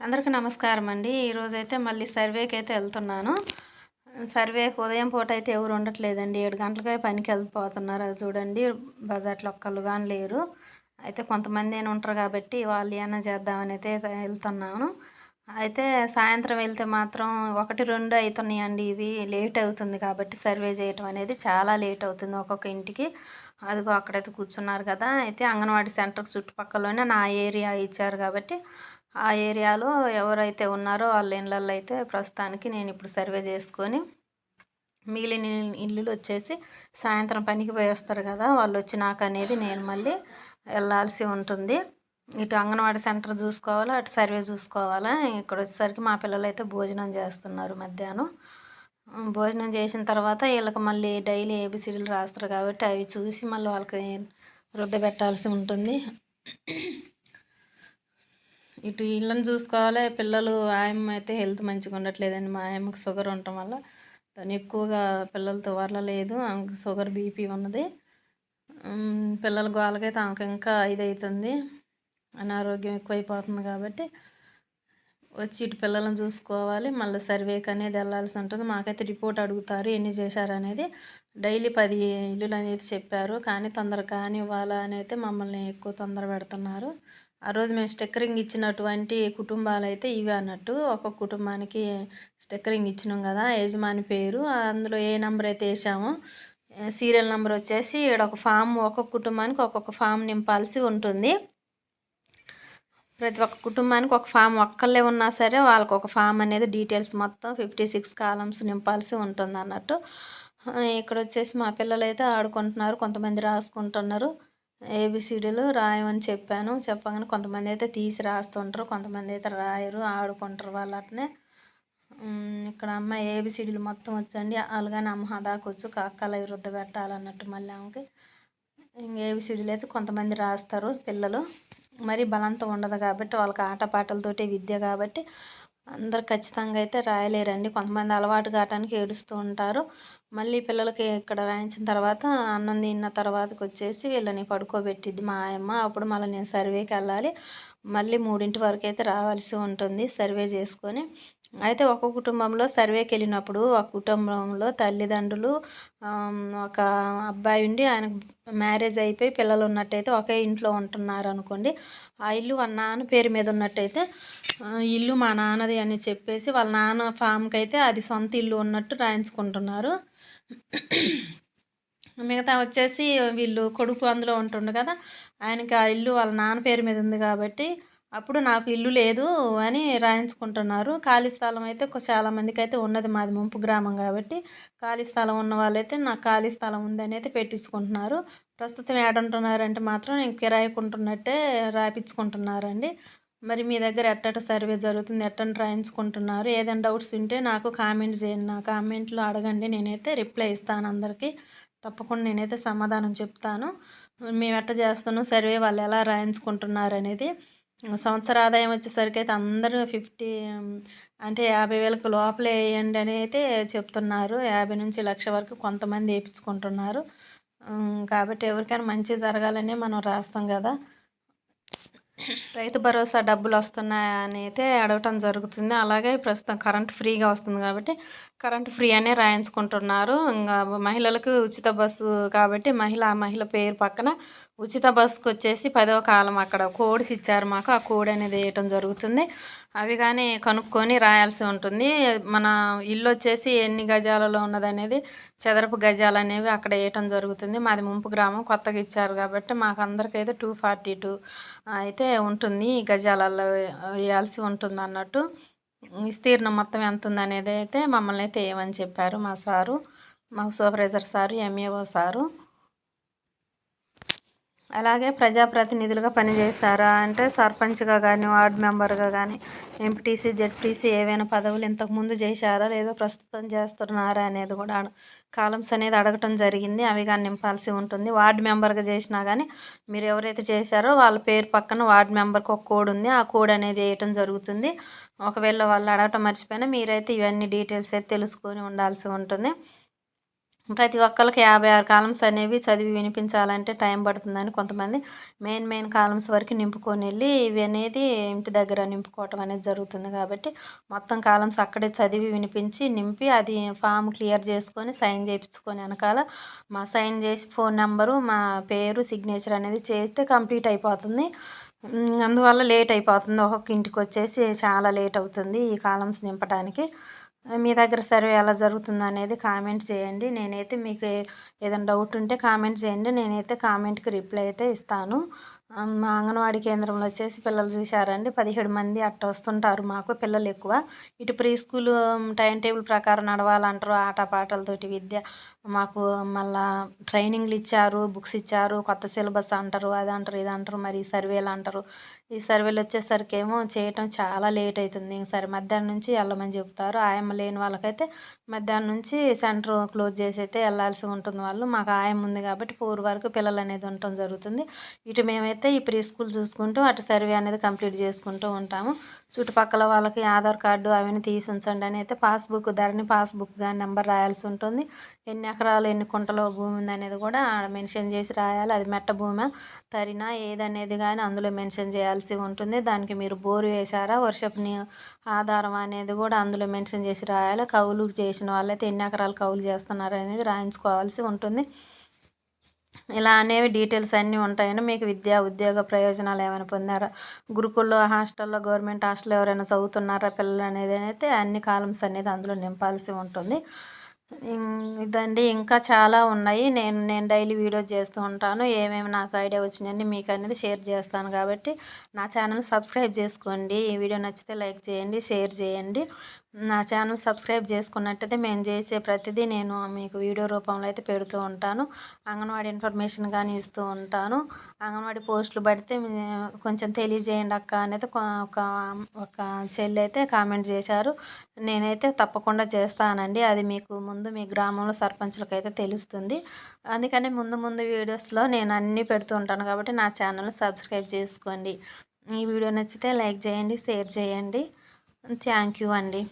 అందరికీ నమస్కారం అండి ఈరోజైతే మళ్ళీ సర్వేకి అయితే వెళ్తున్నాను. సర్వేకి ఉదయం పూట అయితే ఎవరు ఉండట్లేదండి. ఏడు గంటలకే పనికి వెళ్ళిపోతున్నారు. అది చూడండి బజార్లో ఒక్కళ్ళు కానీ లేరు. అయితే కొంతమంది అయినా ఉంటారు కాబట్టి వాళ్ళు ఏమైనా చేద్దామని అయితే వెళ్తున్నాను. అయితే సాయంత్రం వెళ్తే మాత్రం ఒకటి రెండు అవుతున్నాయండి ఇవి. లేట్ అవుతుంది కాబట్టి సర్వే చేయటం అనేది చాలా లేట్ అవుతుంది ఒక్కొక్క ఇంటికి. అదిగో అక్కడైతే కూర్చున్నారు కదా. అయితే అంగన్వాడీ సెంటర్ చుట్టుపక్కలనే నా ఏరియా ఇచ్చారు కాబట్టి ఆ ఏరియాలో ఎవరైతే ఉన్నారో వాళ్ళ ఇళ్ళల్లో అయితే ప్రస్తుతానికి నేను ఇప్పుడు సర్వే చేసుకొని మిగిలిన ఇల్లులు వచ్చేసి సాయంత్రం పనికి పోయి వస్తారు కదా వాళ్ళు వచ్చినాక అనేది నేను మళ్ళీ వెళ్ళాల్సి ఉంటుంది. ఇటు అంగన్వాడీ సెంటర్ చూసుకోవాలా అటు సర్వే చూసుకోవాలా? ఇక్కడ వచ్చేసరికి మా పిల్లలు అయితే భోజనం చేస్తున్నారు మధ్యాహ్నం. భోజనం చేసిన తర్వాత వీళ్ళకి మళ్ళీ డైలీ ఏబిసిడీలు రాస్తారు కాబట్టి అవి చూసి మళ్ళీ వాళ్ళకి రుద్ద పెట్టాల్సి ఉంటుంది. ఇటు ఇళ్ళని చూసుకోవాలి. పిల్లలు ఆయమ్మ అయితే హెల్త్ మంచిగా ఉండట్లేదండి. మా ఆయమ్మకి షుగర్ ఉండటం వల్ల తను ఎక్కువగా పిల్లలతో లేదు. షుగర్ బీపీ ఉన్నది. పిల్లల గోలకైతే ఆమెకు ఇంకా ఇదవుతుంది అనారోగ్యం ఎక్కువైపోతుంది కాబట్టి వచ్చి ఇటు పిల్లలను చూసుకోవాలి. మళ్ళీ సర్వేకి అనేది వెళ్ళాల్సి ఉంటుంది. మాకైతే రిపోర్ట్ అడుగుతారు ఎన్ని చేశారు అనేది. డైలీ పది ఇల్లులు అనేది చెప్పారు. కానీ తొందర కానివ్వాలా అని అయితే మమ్మల్ని ఎక్కువ తొందర పెడుతున్నారు. ఆ రోజు మేము స్టిక్కరింగ్ ఇచ్చినటువంటి కుటుంబాలు అయితే ఇవి అన్నట్టు. ఒక్కొక్క కుటుంబానికి స్టిక్కరింగ్ ఇచ్చినాం కదా యజమాని పేరు. అందులో ఏ నెంబర్ అయితే వేసామో సీరియల్ నెంబర్ వచ్చేసి ఇక్కడ ఒక ఫామ్ ఒక్కొక్క కుటుంబానికి ఒక్కొక్క ఫామ్ నింపాల్సి ఉంటుంది. ప్రతి ఒక్క కుటుంబానికి ఒక ఫామ్ ఒక్కళ్ళే ఉన్నా సరే వాళ్ళకు ఒక ఫామ్ అనేది డీటెయిల్స్ మొత్తం ఫిఫ్టీ సిక్స్ కాలమ్స్ నింపాల్సి ఉంటుంది అన్నట్టు. ఇక్కడ వచ్చేసి మా పిల్లలు అయితే ఆడుకుంటున్నారు కొంతమంది రాసుకుంటున్నారు. ఏబిసిడీలు రాయమని చెప్పాను. చెప్పగానే కొంతమంది అయితే తీసి రాస్తుంటారు కొంతమంది అయితే రాయరు ఆడుకుంటారు వాళ్ళు అట్నే ఇక్కడ అమ్మ ఏబిసిడీలు మొత్తం వచ్చండి. అలాగని అమ్మ దాకొచ్చు కాకాల వృద్ధ పెట్టాలన్నట్టు మళ్ళీ ఆమెకి. ఇంక ఏబిసిడీలు అయితే కొంతమంది రాస్తారు పిల్లలు. మరి బలంతం ఉండదు కాబట్టి వాళ్ళకి ఆటపాటలతోటి విద్య కాబట్టి అందరు ఖచ్చితంగా అయితే రాయలేరండి. కొంతమంది అలవాటు కావటానికి ఏడుస్తూ ఉంటారు. మళ్ళీ పిల్లలకి ఇక్కడ రాయించిన తర్వాత అన్నం తిన్న తర్వాతకి వచ్చేసి వీళ్ళని పడుకోబెట్టిద్ది మా అమ్మ. అప్పుడు మళ్ళీ నేను సర్వేకి వెళ్ళాలి. మళ్ళీ మూడింటి వరకు అయితే రావాల్సి ఉంటుంది సర్వే చేసుకొని. అయితే ఒక కుటుంబంలో సర్వేకి వెళ్ళినప్పుడు ఒక కుటుంబంలో తల్లిదండ్రులు ఒక అబ్బాయి ఉండి ఆయన మ్యారేజ్ అయిపోయి పిల్లలు ఉన్నట్టయితే ఒకే ఇంట్లో ఉంటున్నారు అనుకోండి ఆ ఇల్లు వాళ్ళ నాన్న పేరు మీద ఉన్నట్టయితే ఇల్లు మా నాన్నది అని చెప్పేసి వాళ్ళ నాన్న ఫామ్కి అయితే అది సొంత ఇల్లు ఉన్నట్టు రాయించుకుంటున్నారు. మిగతా వచ్చేసి వీళ్ళు కొడుకు అందులో ఉంటుండు కదా ఆయనకి ఆ ఇల్లు వాళ్ళ నాన్న పేరు మీద ఉంది కాబట్టి అప్పుడు నాకు ఇల్లు లేదు అని రాయించుకుంటున్నారు. ఖాళీ స్థలం అయితే చాలామందికి అయితే ఉన్నది మాది ముంపు గ్రామం కాబట్టి ఖాళీ స్థలం ఉన్న వాళ్ళైతే నాకు ఖాళీ స్థలం ఉందని అయితే పెట్టించుకుంటున్నారు. ప్రస్తుతం ఏడుంటున్నారంటే మాత్రం నేను కిరాయికుంటున్నట్టే రాయించుకుంటున్నారండి మరి మీ దగ్గర ఎట్టట సర్వే జరుగుతుంది ఎట్టని రాయించుకుంటున్నారు? ఏదైనా డౌట్స్ ఉంటే నాకు కామెంట్ చేయండి. నా కామెంట్లో అడగండి. నేనైతే రిప్లై ఇస్తాను అందరికీ. తప్పకుండా నేనైతే సమాధానం చెప్తాను. మేము ఎట్ట చేస్తున్నాం? సర్వే వాళ్ళు ఎలా రాయించుకుంటున్నారు అనేది సంవత్సర ఆదాయం వచ్చేసరికి అయితే అందరూ ఫిఫ్టీ అంటే యాభై వేలకు లోపలే వేయండి అని అయితే చెప్తున్నారు. యాభై నుంచి లక్ష వరకు కొంతమంది వేయించుకుంటున్నారు. కాబట్టి ఎవరికైనా మంచి జరగాలనే మనం రాస్తాం కదా. రైతు భరోసా డబ్బులు వస్తున్నాయని అయితే అడగటం జరుగుతుంది. అలాగే ప్రస్తుతం కరెంట్ ఫ్రీగా వస్తుంది కాబట్టి కరెంట్ ఫ్రీ అనే రాయించుకుంటున్నారు. ఇంకా మహిళలకు ఉచిత బస్సు కాబట్టి మహిళ మహిళ పేరు పక్కన ఉచిత బస్సుకు వచ్చేసి పదవ కాలం అక్కడ కోడ్స్ ఇచ్చారు మాకు. ఆ కోడ్ అనేది వేయటం జరుగుతుంది. అవి కానీ కనుక్కొని రాయాల్సి ఉంటుంది. మన ఇల్లు వచ్చేసి ఎన్ని గజాలలో ఉన్నదనేది చదరపు గజాలు అనేవి అక్కడ వేయటం జరుగుతుంది. మాది ముంపు గ్రామం కొత్తగా ఇచ్చారు కాబట్టి మాకు అందరికైతే టూ ఫార్టీ టూ అయితే ఉంటుంది. గజాలలో వేయాల్సి ఉంటుంది అన్నట్టు విస్తీర్ణం మొత్తం ఎంత ఉందనేది అయితే మమ్మల్ని అయితే ఏమని చెప్పారు మా సారు మాకు సూపర్వైజర్ సారు ఎంఏఓ సారు. అలాగే ప్రజాప్రతినిధులుగా పనిచేశారా అంటే సర్పంచ్గా కానీ వార్డు మెంబర్గా కానీ ఎంపీటీసీ జెడ్పీసీ ఏవైనా పదవులు ఇంతకుముందు చేశారా లేదో ప్రస్తుతం చేస్తున్నారా అనేది కూడా కాలమ్స్ అనేది అడగటం జరిగింది. అవి కానీ నింపాల్సి ఉంటుంది. వార్డు మెంబర్గా చేసినా కానీ మీరు ఎవరైతే చేశారో వాళ్ళ పేరు పక్కన వార్డు మెంబర్కి ఒక కోడ్ ఉంది. ఆ కోడ్ అనేది వేయటం జరుగుతుంది. ఒకవేళ వాళ్ళు అడగటం మర్చిపోయినా మీరైతే ఇవన్నీ డీటెయిల్స్ అయితే తెలుసుకొని ఉండాల్సి ఉంటుంది. ప్రతి ఒక్కరికి యాభై ఆరు కాలమ్స్ అనేవి చదివి వినిపించాలంటే టైం పడుతుందని కొంతమంది మెయిన్ మెయిన్ కాలమ్స్ వరకు నింపుకొని వెళ్ళి ఇవి అనేది ఇంటి దగ్గర నింపుకోవటం అనేది జరుగుతుంది కాబట్టి మొత్తం కాలమ్స్ అక్కడే చదివి వినిపించి నింపి అది ఫామ్ క్లియర్ చేసుకొని సైన్ చేయించుకొని వెనకాల మా సైన్ చేసి ఫోన్ నెంబరు మా పేరు సిగ్నేచర్ అనేది చేస్తే కంప్లీట్ అయిపోతుంది. అందువల్ల లేట్ అయిపోతుంది. ఒక్కొక్క ఇంటికి వచ్చేసి చాలా లేట్ అవుతుంది ఈ కాలమ్స్ నింపడానికి మీ దగ్గర సర్వే ఎలా జరుగుతుంది అనేది కామెంట్ చేయండి. నేనైతే మీకు ఏదైనా డౌట్ ఉంటే కామెంట్ చేయండి. నేనైతే కామెంట్కి రిప్లై అయితే ఇస్తాను. మా అంగన్వాడీ కేంద్రంలో వచ్చేసి పిల్లలు చూశారండి. పదిహేడు మంది అట్ట వస్తుంటారు మాకు పిల్లలు ఎక్కువ. ఇటు ప్రీ స్కూల్ టైం టేబుల్ ప్రకారం నడవాలంటారు ఆటపాటలతోటి విద్య మాకు మళ్ళా ట్రైనింగ్లు ఇచ్చారు బుక్స్ ఇచ్చారు కొత్త సిలబస్ అంటారు అది అంటారు ఇది అంటారు మరి సర్వేలు అంటారు. ఈ సర్వేలు వచ్చేసరికి ఏమో చేయటం చాలా లేట్ అవుతుంది సరే మధ్యాహ్నం నుంచి వెళ్ళమని చెప్తారు. ఆయమ్మ లేని వాళ్ళకైతే మధ్యాహ్నం నుంచి సెంటర్ క్లోజ్ చేసి అయితే వెళ్ళాల్సి ఉంటుంది వాళ్ళు. మాకు ఆయమ్మ ఉంది కాబట్టి ఫోర్ వరకు పిల్లలు అనేది ఉండటం జరుగుతుంది. ఇటు మేమైతే ఈ ప్రీ స్కూల్ చూసుకుంటూ అటు సర్వే అనేది కంప్లీట్ చేసుకుంటూ ఉంటాము. చుట్టుపక్కల వాళ్ళకి ఆధార్ కార్డు అవన్నీ తీసి ఉంచండి అని అయితే పాస్బుక్ ధరని పాస్బుక్ కానీ నెంబర్ రాయాల్సి ఉంటుంది. ఎన్ని ఎకరాలు ఎన్ని కుంటలో భూమి ఉంది అనేది కూడా మెన్షన్ చేసి రాయాలి. అది మెట్ట భూమి తరినా ఏదనేది కానీ అందులో మెన్షన్ చేయాల్సి ఉంటుంది. దానికి మీరు బోరు వేశారా వర్షపు నీ ఆధారం అనేది కూడా అందులో మెన్షన్ చేసి రాయాలి. కౌలు చేసిన వాళ్ళైతే ఎన్ని ఎకరాలు కౌలు చేస్తున్నారు అనేది రాయించుకోవాల్సి ఉంటుంది. ఇలా అనేవి డీటెయిల్స్ అన్నీ ఉంటాయండి మీకు విద్యా ఉద్యోగ ప్రయోజనాలు ఏమైనా పొందారా? గురుకుల్లో హాస్టల్లో గవర్నమెంట్ హాస్టల్లో ఎవరైనా చదువుతున్నారా పిల్లలు అనేది అయితే అన్ని కాలమ్స్ అనేది అందులో నింపాల్సి ఉంటుంది. ఇదండి. ఇంకా చాలా ఉన్నాయి. నేను నేను డైలీ వీడియో చేస్తూ ఉంటాను. ఏమేమి నాకు ఐడియా వచ్చినాయని మీకు అనేది షేర్ చేస్తాను కాబట్టి నా ఛానల్ సబ్స్క్రైబ్ చేసుకోండి. ఈ వీడియో నచ్చితే లైక్ చేయండి షేర్ చేయండి. నా ఛానల్ సబ్స్క్రైబ్ చేసుకున్నట్టయితే మేము చేసే ప్రతిదీ నేను మీకు వీడియో రూపంలో అయితే పెడుతూ ఉంటాను. అంగన్వాడీ ఇన్ఫర్మేషన్ కానీ ఇస్తూ ఉంటాను. అంగన్వాడీ పోస్టులు పడితే కొంచెం తెలియజేయండి అక్క అనేది ఒక ఒక చెల్లి అయితే కామెంట్ చేశారు. నేనైతే తప్పకుండా చేస్తానండి. అది మీకు ముందు మీ గ్రామంలో సర్పంచులకు అయితే తెలుస్తుంది. అందుకని ముందు ముందు వీడియోస్లో నేను అన్నీ పెడుతూ ఉంటాను కాబట్టి నా ఛానల్ సబ్స్క్రైబ్ చేసుకోండి. ఈ వీడియో నచ్చితే లైక్ చేయండి షేర్ చేయండి. థ్యాంక్ యూ అండి.